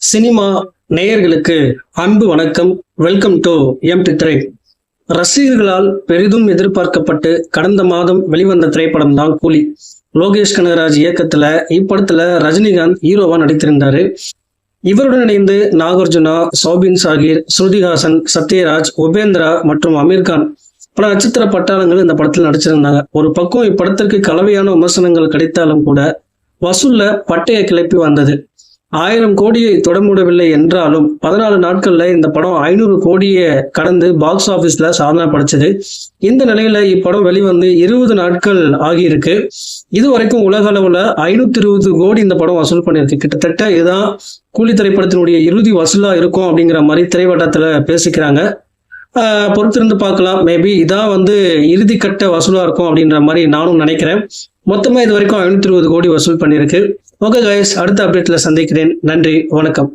Cinema நேயர்களுக்கு அன்பு வணக்கம். வெல்கம் டு எம் திரை ரசிகர்களால் பெரிதும் எதிர்பார்க்கப்பட்டு கடந்த மாதம் வெளிவந்த திரைப்படம் தான் கூலி. லோகேஷ் கனகராஜ் இயக்கத்துல இப்படத்துல ரஜினிகாந்த் ஹீரோவா நடித்திருந்தாரு. இவருடன் இணைந்து நாகார்ஜுனா சௌபின் சாகிர் ஸ்ருதிஹாசன் சத்யராஜ் உபேந்திரா மற்றும் அமீர்கான் பல நட்சத்திர பட்டாளங்கள் இந்த படத்தில் நடிச்சிருந்தாங்க. ஒரு பக்கம் இப்படத்திற்கு கலவையான விமர்சனங்கள் கிடைத்தாலும் கூட வசூல்ல பட்டைய கிளப்பி வந்தது. ஆயிரம் கோடியை தொட முடியவில்லை என்றாலும் பதினாலு நாட்கள்ல இந்த படம் ஐநூறு கோடியை கடந்து பாக்ஸ் ஆபீஸ்ல சாதனை படைச்சது. இந்த நிலையில இப்படம் வெளிவந்து இருபது நாட்கள் ஆகியிருக்கு. இது வரைக்கும் உலக அளவுல ஐநூத்தி இருபது கோடி இந்த படம் வசூல் பண்ணியிருக்கு. கிட்டத்தட்ட இதுதான் கூலி திரைப்படத்தினுடைய இறுதி வசூலா இருக்கும் அப்படிங்கிற மாதிரி திரைவட்டத்துல பேசிக்கிறாங்க. பொறுத்திருந்து பார்க்கலாம். மேபி இதான் வந்து இறுதி கட்ட வசூலா இருக்கும் அப்படின்ற மாதிரி நானும் நினைக்கிறேன். மொத்தமாக இது வரைக்கும் ஐநூத்தி இருபது கோடி வசூல் பண்ணியிருக்கு. ஓகே கைஸ் அடுத்த அப்டேட்டில் சந்திக்கிறேன். நன்றி வணக்கம்.